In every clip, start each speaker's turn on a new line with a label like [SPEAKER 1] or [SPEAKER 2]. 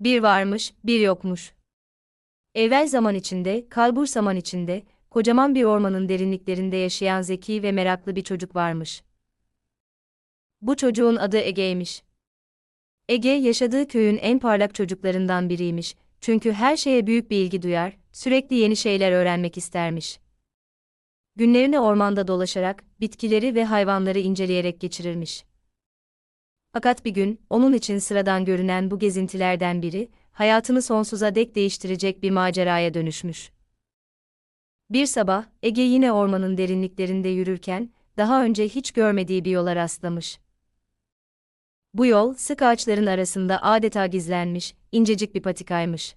[SPEAKER 1] Bir varmış, bir yokmuş. Evvel zaman içinde, kalbur zaman içinde, kocaman bir ormanın derinliklerinde yaşayan zeki ve meraklı bir çocuk varmış. Bu çocuğun adı Ege'ymiş. Ege, yaşadığı köyün en parlak çocuklarından biriymiş, çünkü her şeye büyük bir ilgi duyar, sürekli yeni şeyler öğrenmek istermiş. Günlerini ormanda dolaşarak, bitkileri ve hayvanları inceleyerek geçirirmiş. Fakat bir gün, onun için sıradan görünen bu gezintilerden biri, hayatını sonsuza dek değiştirecek bir maceraya dönüşmüş. Bir sabah, Ege yine ormanın derinliklerinde yürürken, daha önce hiç görmediği bir yola rastlamış. Bu yol, sık ağaçların arasında adeta gizlenmiş, incecik bir patikaymış.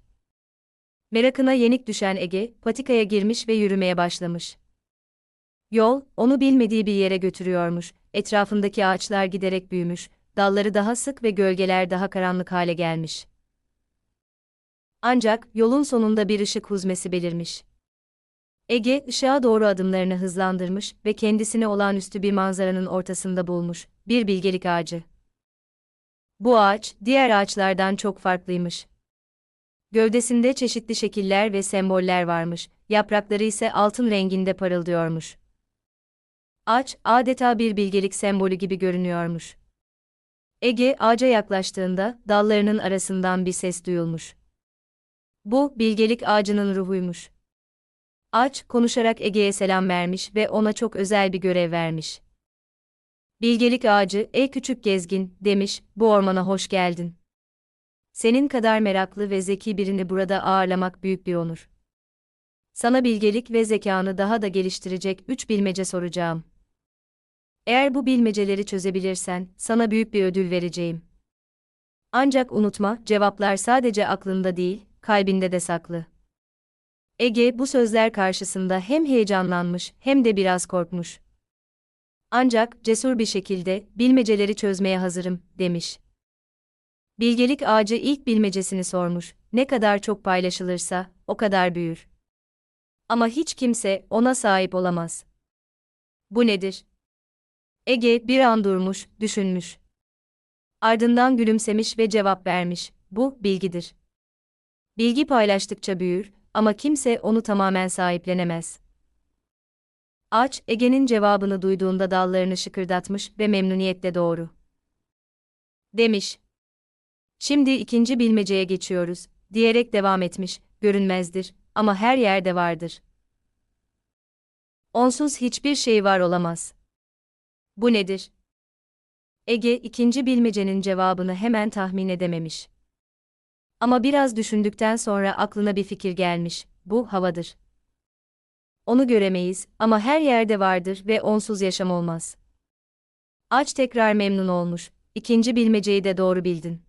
[SPEAKER 1] Merakına yenik düşen Ege, patikaya girmiş ve yürümeye başlamış. Yol, onu bilmediği bir yere götürüyormuş, etrafındaki ağaçlar giderek büyümüş, dalları daha sık ve gölgeler daha karanlık hale gelmiş. Ancak yolun sonunda bir ışık huzmesi belirmiş. Ege, ışığa doğru adımlarını hızlandırmış ve kendisini olağanüstü bir manzaranın ortasında bulmuş, bir bilgelik ağacı. Bu ağaç, diğer ağaçlardan çok farklıymış. Gövdesinde çeşitli şekiller ve semboller varmış, yaprakları ise altın renginde parıldıyormuş. Ağaç, adeta bir bilgelik sembolü gibi görünüyormuş. Ege, ağaca yaklaştığında, dallarının arasından bir ses duyulmuş. Bu, bilgelik ağacının ruhuymuş. Ağaç, konuşarak Ege'ye selam vermiş ve ona çok özel bir görev vermiş. Bilgelik ağacı, ey küçük gezgin, demiş, bu ormana hoş geldin. Senin kadar meraklı ve zeki birini burada ağırlamak büyük bir onur. Sana bilgelik ve zekanı daha da geliştirecek üç bilmece soracağım. Eğer bu bilmeceleri çözebilirsen, sana büyük bir ödül vereceğim. Ancak unutma, cevaplar sadece aklında değil, kalbinde de saklı. Ege bu sözler karşısında hem heyecanlanmış hem de biraz korkmuş. Ancak cesur bir şekilde bilmeceleri çözmeye hazırım demiş. Bilgelik ağacı ilk bilmecesini sormuş. Ne kadar çok paylaşılırsa o kadar büyür. Ama hiç kimse ona sahip olamaz. Bu nedir? Ege bir an durmuş, düşünmüş. Ardından gülümsemiş ve cevap vermiş. Bu bilgidir. Bilgi paylaştıkça büyür ama kimse onu tamamen sahiplenemez. Ağaç, Ege'nin cevabını duyduğunda dallarını şıkırdatmış ve memnuniyetle doğru. Demiş. Şimdi ikinci bilmeceye geçiyoruz, diyerek devam etmiş, görünmezdir ama her yerde vardır. Onsuz hiçbir şey var olamaz. Bu nedir? Ege ikinci bilmecenin cevabını hemen tahmin edememiş. Ama biraz düşündükten sonra aklına bir fikir gelmiş. Bu havadır. Onu göremeyiz ama her yerde vardır ve onsuz yaşam olmaz. Aç tekrar memnun olmuş. İkinci bilmeceyi de doğru bildin.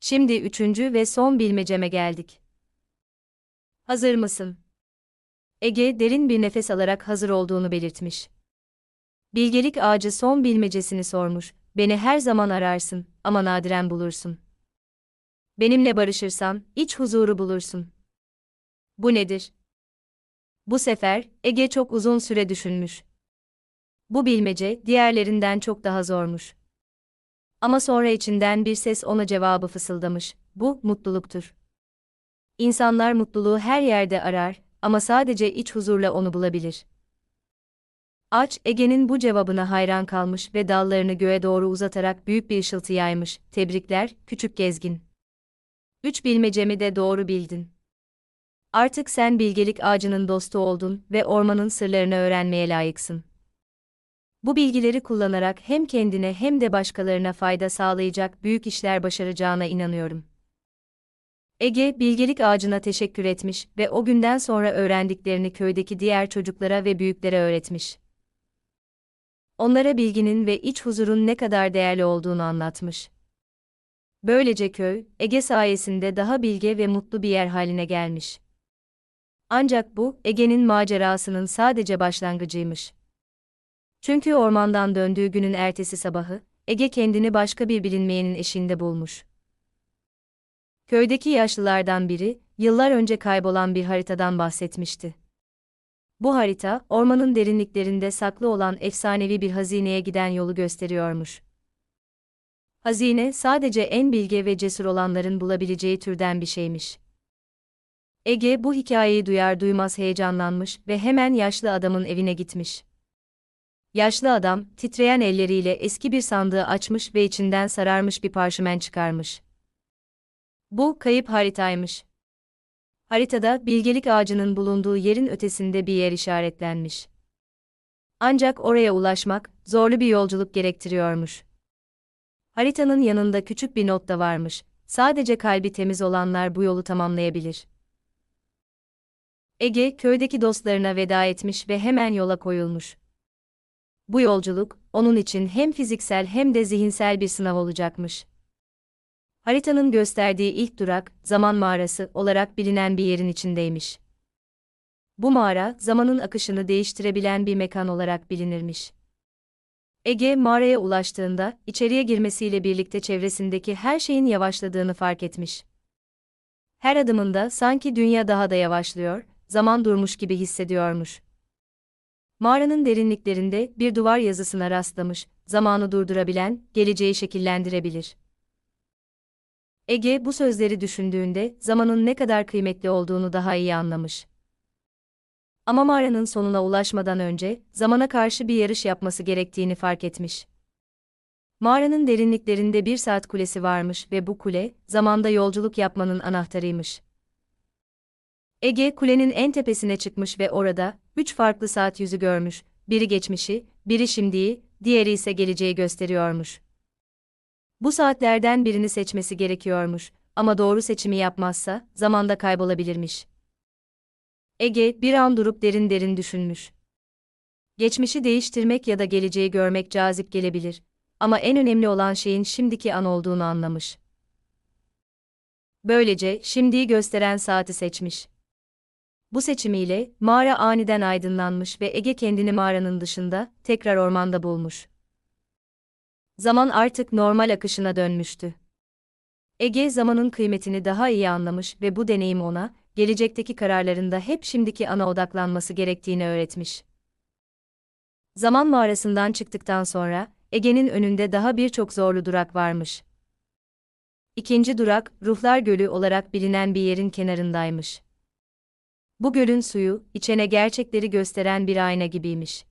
[SPEAKER 1] Şimdi üçüncü ve son bilmeceme geldik. Hazır mısın? Ege derin bir nefes alarak hazır olduğunu belirtmiş. Bilgelik ağacı son bilmecesini sormuş. Beni her zaman ararsın ama nadiren bulursun. Benimle barışırsan iç huzuru bulursun. Bu nedir? Bu sefer Ege çok uzun süre düşünmüş. Bu bilmece diğerlerinden çok daha zormuş. Ama sonra içinden bir ses ona cevabı fısıldamış. Bu mutluluktur. İnsanlar mutluluğu her yerde arar ama sadece iç huzurla onu bulabilir. Ağaç, Ege'nin bu cevabına hayran kalmış ve dallarını göğe doğru uzatarak büyük bir ışıltı yaymış. Tebrikler, küçük gezgin. Üç bilmecemi de doğru bildin. Artık sen bilgelik ağacının dostu oldun ve ormanın sırlarını öğrenmeye layıksın. Bu bilgileri kullanarak hem kendine hem de başkalarına fayda sağlayacak büyük işler başaracağına inanıyorum. Ege, bilgelik ağacına teşekkür etmiş ve o günden sonra öğrendiklerini köydeki diğer çocuklara ve büyüklere öğretmiş. Onlara bilginin ve iç huzurun ne kadar değerli olduğunu anlatmış. Böylece köy, Ege sayesinde daha bilge ve mutlu bir yer haline gelmiş. Ancak bu, Ege'nin macerasının sadece başlangıcıymış. Çünkü ormandan döndüğü günün ertesi sabahı, Ege kendini başka bir bilinmeyenin eşinde bulmuş. Köydeki yaşlılardan biri, yıllar önce kaybolan bir haritadan bahsetmişti. Bu harita, ormanın derinliklerinde saklı olan efsanevi bir hazineye giden yolu gösteriyormuş. Hazine sadece en bilge ve cesur olanların bulabileceği türden bir şeymiş. Ege bu hikayeyi duyar duymaz heyecanlanmış ve hemen yaşlı adamın evine gitmiş. Yaşlı adam, titreyen elleriyle eski bir sandığı açmış ve içinden sararmış bir parşömen çıkarmış. Bu, kayıp haritaymış. Haritada, bilgelik ağacının bulunduğu yerin ötesinde bir yer işaretlenmiş. Ancak oraya ulaşmak, zorlu bir yolculuk gerektiriyormuş. Haritanın yanında küçük bir not da varmış, sadece kalbi temiz olanlar bu yolu tamamlayabilir. Ege, köydeki dostlarına veda etmiş ve hemen yola koyulmuş. Bu yolculuk, onun için hem fiziksel hem de zihinsel bir sınav olacakmış. Haritanın gösterdiği ilk durak, zaman mağarası olarak bilinen bir yerin içindeymiş. Bu mağara, zamanın akışını değiştirebilen bir mekan olarak bilinirmiş. Ege mağaraya ulaştığında, içeriye girmesiyle birlikte çevresindeki her şeyin yavaşladığını fark etmiş. Her adımında sanki dünya daha da yavaşlıyor, zaman durmuş gibi hissediyormuş. Mağaranın derinliklerinde bir duvar yazısına rastlamış, zamanı durdurabilen, geleceği şekillendirebilir. Ege bu sözleri düşündüğünde zamanın ne kadar kıymetli olduğunu daha iyi anlamış. Ama mağaranın sonuna ulaşmadan önce zamana karşı bir yarış yapması gerektiğini fark etmiş. Mağaranın derinliklerinde bir saat kulesi varmış ve bu kule, zamanda yolculuk yapmanın anahtarıymış. Ege kulenin en tepesine çıkmış ve orada, üç farklı saat yüzü görmüş, biri geçmişi, biri şimdiyi, diğeri ise geleceği gösteriyormuş. Bu saatlerden birini seçmesi gerekiyormuş ama doğru seçimi yapmazsa zamanda kaybolabilirmiş. Ege bir an durup derin derin düşünmüş. Geçmişi değiştirmek ya da geleceği görmek cazip gelebilir ama en önemli olan şeyin şimdiki an olduğunu anlamış. Böylece şimdiyi gösteren saati seçmiş. Bu seçimiyle mağara aniden aydınlanmış ve Ege kendini mağaranın dışında tekrar ormanda bulmuş. Zaman artık normal akışına dönmüştü. Ege zamanın kıymetini daha iyi anlamış ve bu deneyim ona, gelecekteki kararlarında hep şimdiki ana odaklanması gerektiğini öğretmiş. Zaman mağarasından çıktıktan sonra, Ege'nin önünde daha birçok zorlu durak varmış. İkinci durak, Ruhlar Gölü olarak bilinen bir yerin kenarındaymış. Bu gölün suyu, içene gerçekleri gösteren bir ayna gibiymiş.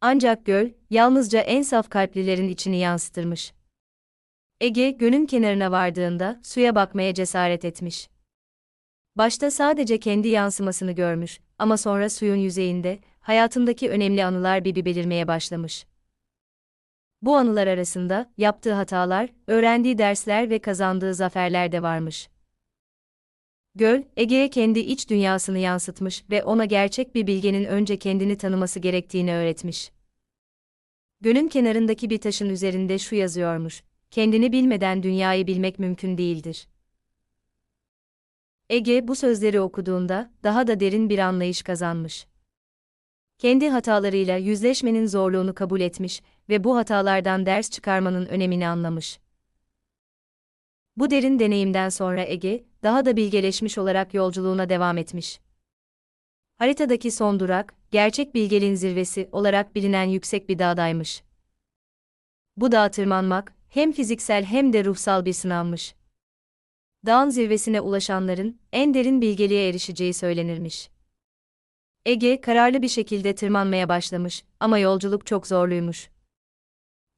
[SPEAKER 1] Ancak göl, yalnızca en saf kalplilerin içini yansıtırmış. Ege, gölün kenarına vardığında, suya bakmaya cesaret etmiş. Başta sadece kendi yansımasını görmüş, ama sonra suyun yüzeyinde, hayatındaki önemli anılar bir belirmeye başlamış. Bu anılar arasında, yaptığı hatalar, öğrendiği dersler ve kazandığı zaferler de varmış. Göl, Ege'ye kendi iç dünyasını yansıtmış ve ona gerçek bir bilgenin önce kendini tanıması gerektiğini öğretmiş. Gölün kenarındaki bir taşın üzerinde şu yazıyormuş, kendini bilmeden dünyayı bilmek mümkün değildir. Ege bu sözleri okuduğunda daha da derin bir anlayış kazanmış. Kendi hatalarıyla yüzleşmenin zorluğunu kabul etmiş ve bu hatalardan ders çıkarmanın önemini anlamış. Bu derin deneyimden sonra Ege, daha da bilgeleşmiş olarak yolculuğuna devam etmiş. Haritadaki son durak, gerçek bilgeliğin zirvesi olarak bilinen yüksek bir dağdaymış. Bu dağa tırmanmak, hem fiziksel hem de ruhsal bir sınavmış. Dağın zirvesine ulaşanların, en derin bilgeliğe erişeceği söylenirmiş. Ege, kararlı bir şekilde tırmanmaya başlamış ama yolculuk çok zorluymuş.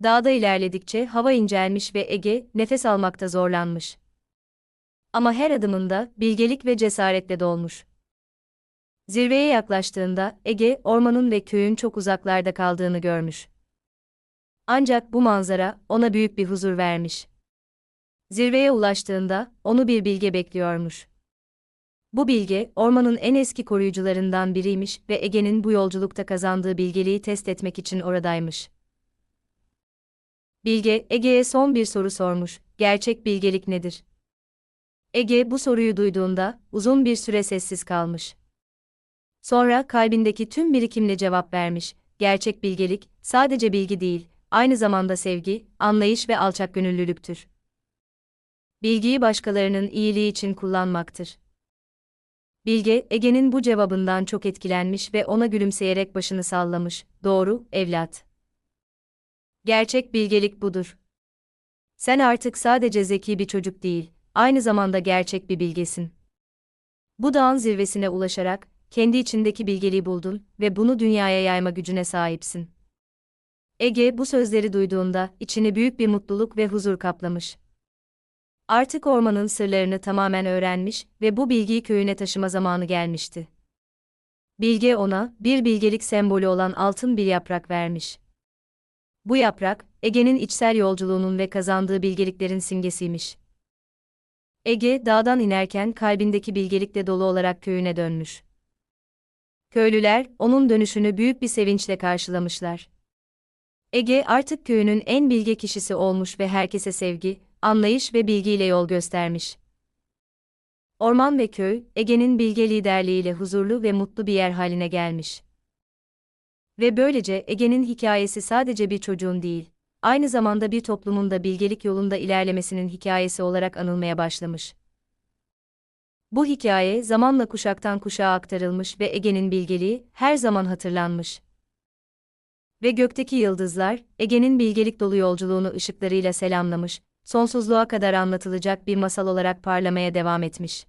[SPEAKER 1] Dağda ilerledikçe hava incelmiş ve Ege, nefes almakta zorlanmış. Ama her adımında bilgelik ve cesaretle dolmuş. Zirveye yaklaştığında Ege, ormanın ve köyün çok uzaklarda kaldığını görmüş. Ancak bu manzara ona büyük bir huzur vermiş. Zirveye ulaştığında onu bir bilge bekliyormuş. Bu bilge, ormanın en eski koruyucularından biriymiş ve Ege'nin bu yolculukta kazandığı bilgeliği test etmek için oradaymış. Bilge, Ege'ye son bir soru sormuş, gerçek bilgelik nedir? Ege bu soruyu duyduğunda, uzun bir süre sessiz kalmış. Sonra kalbindeki tüm birikimle cevap vermiş, gerçek bilgelik, sadece bilgi değil, aynı zamanda sevgi, anlayış ve alçak gönüllülüktür. Bilgiyi başkalarının iyiliği için kullanmaktır. Bilge, Ege'nin bu cevabından çok etkilenmiş ve ona gülümseyerek başını sallamış. Doğru, evlat. Gerçek bilgelik budur. Sen artık sadece zeki bir çocuk değil, aynı zamanda gerçek bir bilgesin. Bu dağın zirvesine ulaşarak, kendi içindeki bilgeliği buldun ve bunu dünyaya yayma gücüne sahipsin. Ege bu sözleri duyduğunda içini büyük bir mutluluk ve huzur kaplamış. Artık ormanın sırlarını tamamen öğrenmiş ve bu bilgiyi köyüne taşıma zamanı gelmişti. Bilge ona bir bilgelik sembolü olan altın bir yaprak vermiş. Bu yaprak, Ege'nin içsel yolculuğunun ve kazandığı bilgeliklerin simgesiymiş. Ege, dağdan inerken kalbindeki bilgelikle dolu olarak köyüne dönmüş. Köylüler, onun dönüşünü büyük bir sevinçle karşılamışlar. Ege artık köyünün en bilge kişisi olmuş ve herkese sevgi, anlayış ve bilgiyle yol göstermiş. Orman ve köy, Ege'nin bilge liderliğiyle huzurlu ve mutlu bir yer haline gelmiş. Ve böylece Ege'nin hikayesi sadece bir çocuğun değil, aynı zamanda bir toplumun da bilgelik yolunda ilerlemesinin hikayesi olarak anılmaya başlamış. Bu hikaye zamanla kuşaktan kuşağa aktarılmış ve Ege'nin bilgeliği her zaman hatırlanmış. Ve gökteki yıldızlar, Ege'nin bilgelik dolu yolculuğunu ışıklarıyla selamlamış, sonsuzluğa kadar anlatılacak bir masal olarak parlamaya devam etmiş.